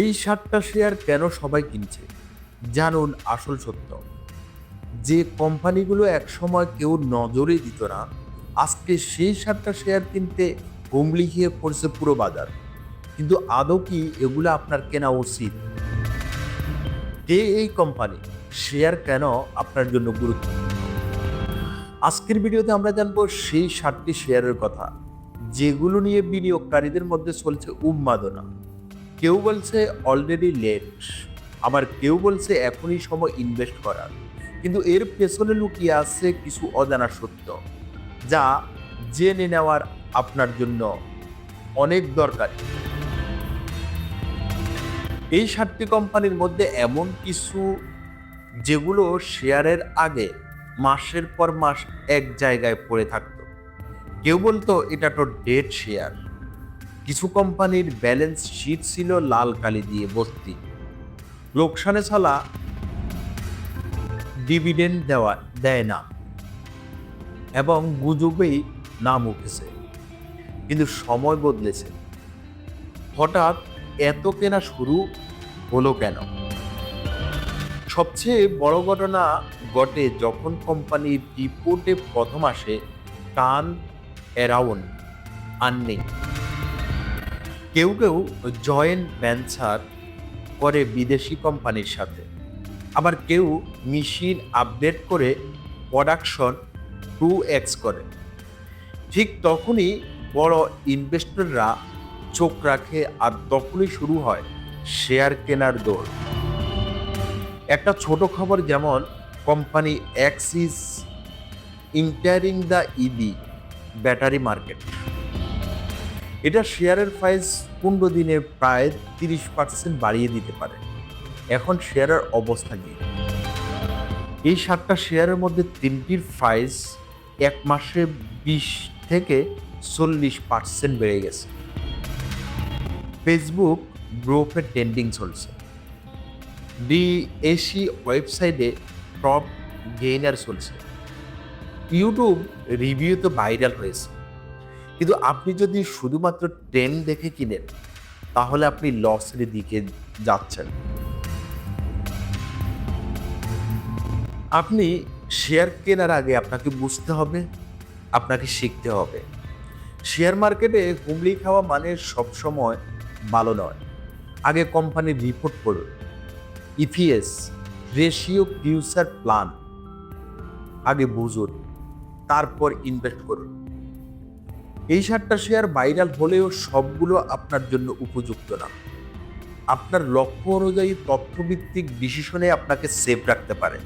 এই সাতটা শেয়ার কেন সবাই কিনছে? জানুন আসল সত্য। যে কোম্পানিগুলো একসময় কেউ নজরে দিত না, আজকে সেই সাতটা শেয়ার কিনতে হুমলি খেয়ে পড়ছে পুরো বাজার। কিন্তু আদৌ কি এগুলো আপনার কেনা উচিত? কে এই কোম্পানি? শেয়ার কেন আপনার জন্য গুরুত্বপূর্ণ আজকের ভিডিওতে আমরা জানব সেই সাতটি শেয়ারের কথা, যেগুলো নিয়ে বিনিয়োগকারীদের মধ্যে চলছে উন্মাদনা। কেউ বলছে অলরেডি লেট আবার কেউ বলছে এখনই সময় ইনভেস্ট করার। কিন্তু এর পেছনে লুকিয়ে আছে কিছু অজানা সত্য, যা জেনে নেওয়ার আপনার জন্য অনেক দরকারি। এই সাতটি কোম্পানির মধ্যে এমন কিছু যেগুলো শেয়ারের আগে মাসের পর মাস এক জায়গায় পড়ে থাকতো। কেউ বলতো এটা তো ডেট শেয়ার কিছু কোম্পানির ব্যালেন্স শিট ছিল লাল কালি দিয়ে ভর্তি। লোকসানে চলা ডিভিডেন্ড দেওয়া দেয় না এবং গুজবেই নাম উঠেছে। কিন্তু সময় বদলেছে। হঠাৎ এত কেনা শুরু হলো কেন? সবচেয়ে বড় ঘটনা ঘটে যখন কোম্পানির রিপোর্টে প্রথম আসে টান, অ্যারাউন্ড আর্নিং কেউ কেউ জয়েন্ট ভেঞ্চার করে বিদেশি কোম্পানির সাথে। আবার কেউ মেশিন আপডেট করে প্রোডাকশন টু এক্স করে। ঠিক তখনই বড় ইনভেস্টররা চোখ রাখে আর তখনই শুরু হয় শেয়ার কেনার দৌড়। একটা ছোট খবর যেমন, company Axis entering the ED, battery market. এটা শেয়ারের প্রাইস পনেরো দিনে প্রায় তিরিশ পার্সেন্ট বাড়িয়ে দিতে পারে। এখন শেয়ারের অবস্থা কি? এই সাতটা শেয়ারের মধ্যে তিনটির প্রাইস এক মাসে বিশ থেকে চল্লিশ পার্সেন্ট বেড়ে গেছে। ফেসবুক গ্রুপে ট্রেন্ডিং চলছে। ডিএসি ওয়েবসাইটে টপ গেইনার চলছে। ইউটিউব রিভিউ তো ভাইরাল হয়েছে। কিন্তু আপনি যদি শুধুমাত্র ট্রেন্ড দেখে কিনেন, তাহলে আপনি লসের দিকে যাচ্ছেন। আপনি শেয়ার কেনার আগে আপনাকে বুঝতে হবে, আপনাকে শিখতে হবে। শেয়ার মার্কেটে হুমলি খাওয়া মানে সবসময় ভালো নয়। আগে কোম্পানির রিপোর্ট করুন। ইপিএস রেশিও ফিউচার প্ল্যান আগে বুঝুন, তারপর ইনভেস্ট করুন। এই সাতটা শেয়ার ভাইরাল হলেও সবগুলো আপনার জন্য উপযুক্ত না। আপনার লক্ষ্য অনুযায়ী তথ্যভিত্তিক ডিসিশনে আপনাকে সেভ রাখতে পারে।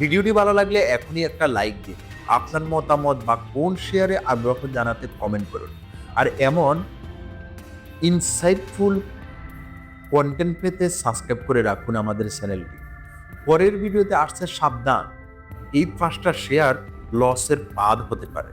ভিডিওটি ভালো লাগলে এখনই একটা লাইক দিন। আপনার মতামত বা কোন শেয়ারে আগ্রহ জানাতে কমেন্ট করুন। আর এমন ইনসাইটফুল কন্টেন্ট পেতে সাবস্ক্রাইব করে রাখুন আমাদের চ্যানেলটি পরের ভিডিওতে আসছে সাবধান। এই পাঁচটা শেয়ার লসের বাদ হতে পারে।